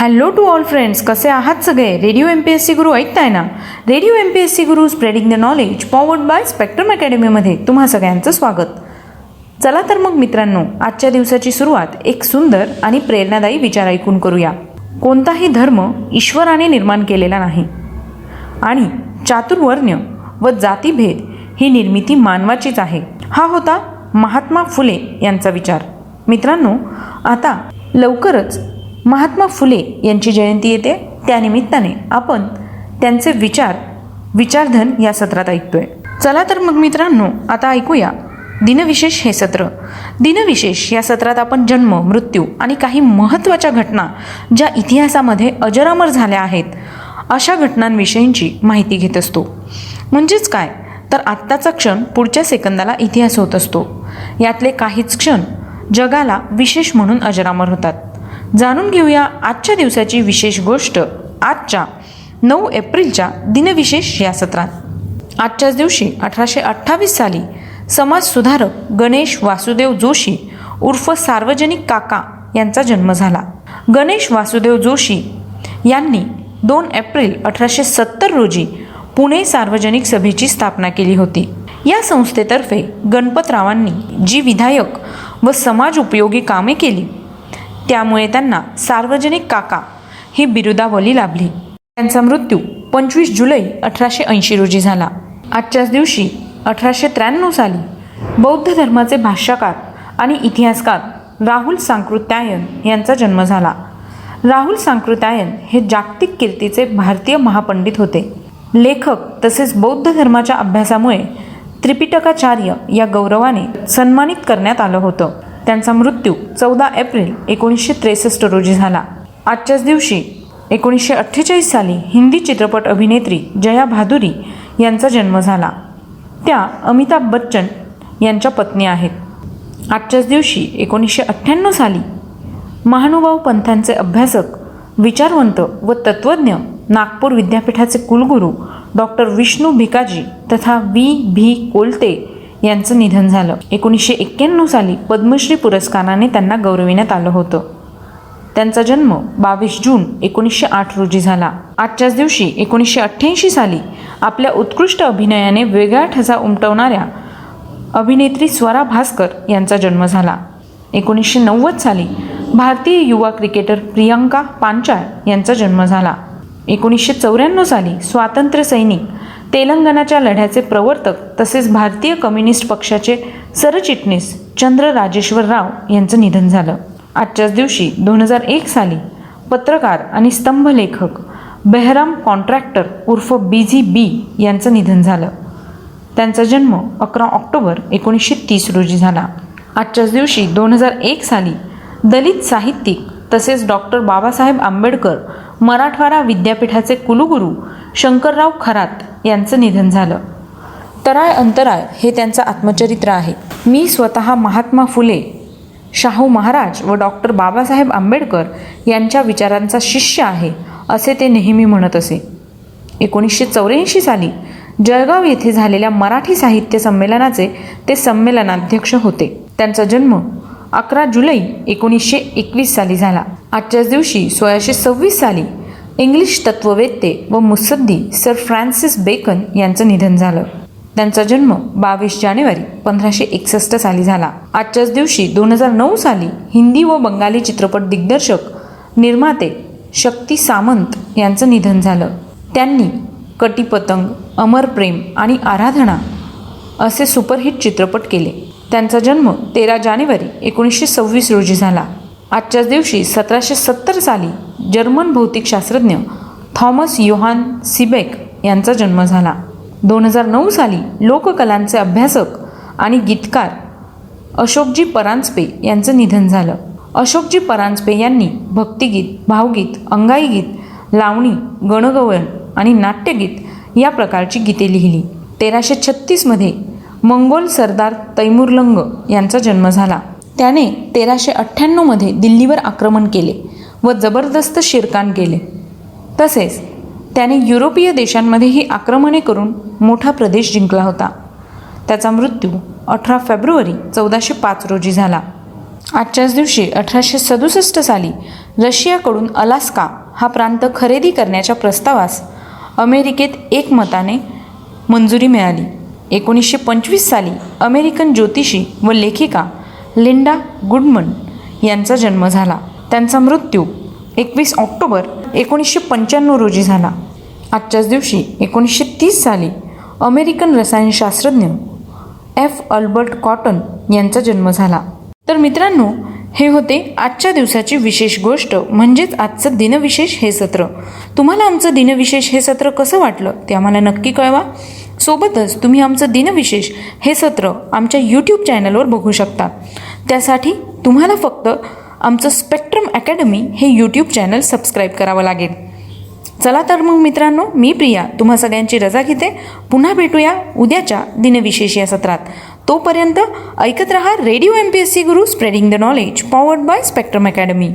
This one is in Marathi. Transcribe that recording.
हॅलो टू ऑल फ्रेंड्स कसे आहात सगळे? Radio M P S C Guru ऐकताय ना? Radio M P S C Guru spreading the knowledge powered by Spectrum अकॅडमीमध्ये तुम्हा सगळ्यांचं स्वागत. चला तर मग मित्रांनो आजच्या दिवसाची सुरुवात एक सुंदर आणि प्रेरणादायी विचार ऐकून करूया. कोणताही धर्म ईश्वराने निर्माण केलेला नाही. आणि चातुर्वर्ण्य व जातीभेद ही निर्मिती मानवाचीच आहे. हा होता महात्मा फुले यांचा विचार. मित्रांनो आता लवकरच महात्मा फुले यांची जयंती येते. त्यानिमित्ताने आपण त्यांचे विचार विचारधन या सत्रात ऐकतोय. चला तर मग मित्रांनो आता ऐकूया दिनविशेष हे सत्र. दिनविशेष या सत्रात आपण जन्म मृत्यू आणि काही महत्त्वाच्या घटना ज्या इतिहासामध्ये अजरामर झाल्या आहेत अशा घटनांविषयींची माहिती घेत असतो. म्हणजेच काय? तर आत्ताचा क्षण पुढच्या सेकंदाला इतिहास होत असतो. यातले काहीच क्षण जगाला विशेष म्हणून अजरामर होतात. जाणून घेऊया आजच्या दिवसाची विशेष गोष्ट आजच्या नऊ एप्रिलच्या दिनविशेष या सत्रात. आजच्याच दिवशी अठराशे अठ्ठावीस साली समाजसुधारक गणेश वासुदेव जोशी उर्फ सार्वजनिक काका यांचा जन्म झाला. गणेश वासुदेव जोशी यांनी दोन एप्रिल अठराशे सत्तर रोजी पुणे सार्वजनिक सभेची स्थापना केली होती. या संस्थेतर्फे गणपतरावांनी जी विधायक व समाज उपयोगी कामे केली त्यामुळे त्यांना सार्वजनिक काका ही बिरुदावली लाभली. त्यांचा मृत्यू पंचवीस जुलै अठराशे ऐंशी रोजी झाला. आजच्याच दिवशी अठराशे त्र्याण्णव साली बौद्ध धर्माचे भाष्यकार आणि इतिहासकार राहुल सांकृत्यायन यांचा जन्म झाला. राहुल सांकृत्यायन हे जागतिक कीर्तीचे भारतीय महापंडित होते. लेखक तसेच बौद्ध धर्माच्या अभ्यासामुळे त्रिपिटकाचार्य या गौरवाने सन्मानित करण्यात आलं होतं. त्यांचा मृत्यू चौदा एप्रिल एकोणीसशे त्रेसष्ट रोजी झाला. आजच्याच दिवशी एकोणीसशे अठ्ठेचाळीस साली हिंदी चित्रपट अभिनेत्री जया भादुरी यांचा जन्म झाला. त्या अमिताभ बच्चन यांच्या पत्नी आहेत. आजच्याच दिवशी एकोणीसशे अठ्ठ्याण्णव साली महानुभाव पंथांचे अभ्यासक विचारवंत व तत्त्वज्ञ नागपूर विद्यापीठाचे कुलगुरू डॉक्टर विष्णू भिकाजी तथा व्ही. भी कोलते यांचं निधन झालं. एकोणीसशे एक्क्याण्णव साली पद्मश्री पुरस्काराने त्यांना गौरविण्यात आलं होतं. त्यांचा जन्म बावीस जून एकोणीसशे आठ रोजी झाला. आजच्याच दिवशी एकोणीसशे अठ्ठ्याऐंशी साली आपल्या उत्कृष्ट अभिनयाने वेगळा ठसा उमटवणाऱ्या अभिनेत्री स्वरा भास्कर यांचा जन्म झाला. एकोणीसशे नव्वद साली भारतीय युवा क्रिकेटर प्रियांका पांचाळ यांचा जन्म झाला. एकोणीसशे चौऱ्याण्णव साली स्वातंत्र्य सैनिक तेलंगणाच्या लढ्याचे प्रवर्तक तसेच भारतीय कम्युनिस्ट पक्षाचे सरचिटणीस चंद्र राजेश्वर राव यांचं निधन झालं. आजच्याच दिवशी दोन हजार एक साली पत्रकार आणि स्तंभलेखक बेहराम कॉन्ट्रॅक्टर उर्फ बीझी बी यांचं निधन झालं. त्यांचा जन्म अकरा ऑक्टोबर एकोणीसशे तीस रोजी झाला. आजच्याच दिवशी दोन हजार एक साली दलित साहित्यिक तसेच डॉक्टर बाबासाहेब आंबेडकर मराठवाडा विद्यापीठाचे कुलगुरू शंकरराव खरात यांचं निधन झालं. तराय अंतराय हे त्यांचं आत्मचरित्र आहे. मी स्वतः महात्मा फुले शाहू महाराज व डॉक्टर बाबासाहेब आंबेडकर यांच्या विचारांचा शिष्य आहे असे ते नेहमी म्हणत असे. एकोणीसशे चौऱ्याऐंशी साली जळगाव येथे झालेल्या मराठी साहित्य संमेलनाचे ते संमेलनाध्यक्ष होते. त्यांचा जन्म अकरा जुलै एकोणीसशे एकवीस साली झाला. आजच्याच दिवशी सोळाशे सव्वीस साली इंग्लिश तत्ववेत्ते व मुत्सद्दी सर फ्रान्सिस बेकन यांचं निधन झालं. त्यांचा जन्म बावीस जानेवारी पंधराशे एकसष्ट साली झाला. आजच्याच दिवशी दोन हजार नऊ साली हिंदी व बंगाली चित्रपट दिग्दर्शक निर्माते शक्ती सामंत यांचं निधन झालं. त्यांनी कटीपतंग अमर प्रेम आणि आराधना असे सुपरहिट चित्रपट केले. त्यांचा जन्म तेरा जानेवारी एकोणीसशे सव्वीस रोजी झाला. आजच्याच दिवशी सतराशे सत्तर साली जर्मन भौतिकशास्त्रज्ञ थॉमस योहान सिबेक यांचा जन्म झाला. दोन हजार नऊ साली लोककलांचे अभ्यासक आणि गीतकार अशोकजी परांजपे यांचं निधन झालं. अशोकजी परांजपे यांनी भक्तिगीत भावगीत अंगाई गीत लावणी गणगवळण आणि नाट्यगीत या प्रकारची गीते लिहिली. तेराशे छत्तीसमध्ये मंगोल सरदार तैमुरलंग यांचा जन्म झाला. त्याने तेराशे अठ्ठ्याण्णवमध्ये दिल्लीवर आक्रमण केले व जबरदस्त शिरकाण केले. तसेच त्याने युरोपीय देशांमध्येही आक्रमणे करून मोठा प्रदेश जिंकला होता. त्याचा मृत्यू अठरा फेब्रुवारी चौदाशे पाच रोजी झाला. आजच्याच दिवशी अठराशे सदुसष्ट साली रशियाकडून अलास्का हा प्रांत खरेदी करण्याच्या प्रस्तावास अमेरिकेत एकमताने मंजुरी मिळाली. एकोणीसशे पंचवीस साली अमेरिकन ज्योतिषी व लेखिका लिंडा गुडमन यांचा जन्म झाला. त्यांचा मृत्यू एकवीस ऑक्टोबर एकोणीसशे पंच्याण्णव रोजी झाला. आजच्याच दिवशी एकोणीसशे तीस साली अमेरिकन रसायनशास्त्रज्ञ एफ अल्बर्ट कॉटन यांचा जन्म झाला. तर मित्रांनो हे होते आजच्या दिवसाची विशेष गोष्ट म्हणजेच आजचं दिनविशेष हे सत्र. तुम्हाला आमचं दिनविशेष हे सत्र कसं वाटलं ते आम्हाला नक्की कळवा. सोबतच तुम्ही आमचं दिनविशेष हे सत्र आमच्या यूट्यूब चॅनलवर बघू शकता. त्यासाठी तुम्हाला फक्त आमचं स्पेक्ट्रम अकॅडमी हे यूट्यूब चॅनल सबस्क्राईब करावं लागेल. चला तर मग मित्रांनो मी प्रिया तुम्हा सगळ्यांची रजा घेते. पुन्हा भेटूया उद्याच्या दिनविशेष या सत्रात. तोपर्यंत ऐकत रहा radio M P S C Guru spreading the knowledge powered by Spectrum Academy